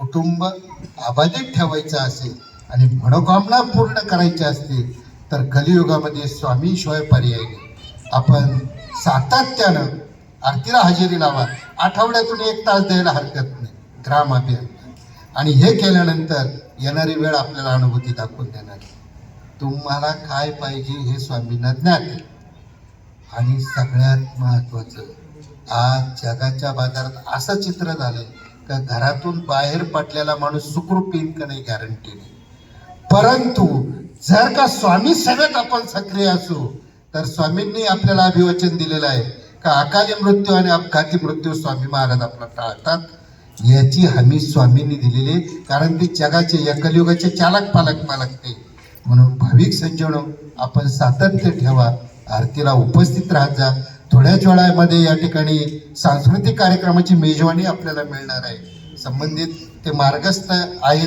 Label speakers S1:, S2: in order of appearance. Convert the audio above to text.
S1: कुटुंब अबाधित ठेवायचं असेल आणि मनोकामना पूर्ण करायची असतील तर कलियुगामध्ये स्वामीशिवाय पर्याय नाही. आपण सातत्यानं आरतीला हजेरी लावा. आठवड्यातून एक तास द्यायला हरकत नाही. ग्राम अभियान आणि हे केल्यानंतर येणारी वेळ आपल्याला अनुभूती दाखवून देणार. तुम्हाला काय पाहिजे हे स्वामींना ज्ञात आहे. आणि सगळ्यात महत्वाचं आज जगाच्या बाजारात असं चित्र झालंय तर घरातून बाहेर पडलेला माणूस सुखरूप येईल का नाही गॅरंटी नाही. परंतु जर का स्वामी सगळ्यात आपण सक्रिय असू तर स्वामींनी आपल्याला अभिवचन दिलेलं आहे का अकाली मृत्यू आणि अपघाती मृत्यू स्वामी महाराज आपला टाळतात? याची हमी स्वामींनी दिलेली आहे. कारण ते जगाचे या कलियुगाचे चालक पालक मालक ते. म्हणून भाविक सज्जनो आपण सातत्य ठेवा आरतीला उपस्थित राहत जा. थोड्याच वेळामध्ये या ठिकाणी सांस्कृतिक कार्यक्रमाची मेजवानी आपल्याला मिळणार आहे. संबंधित ते मार्गस्थ आहेत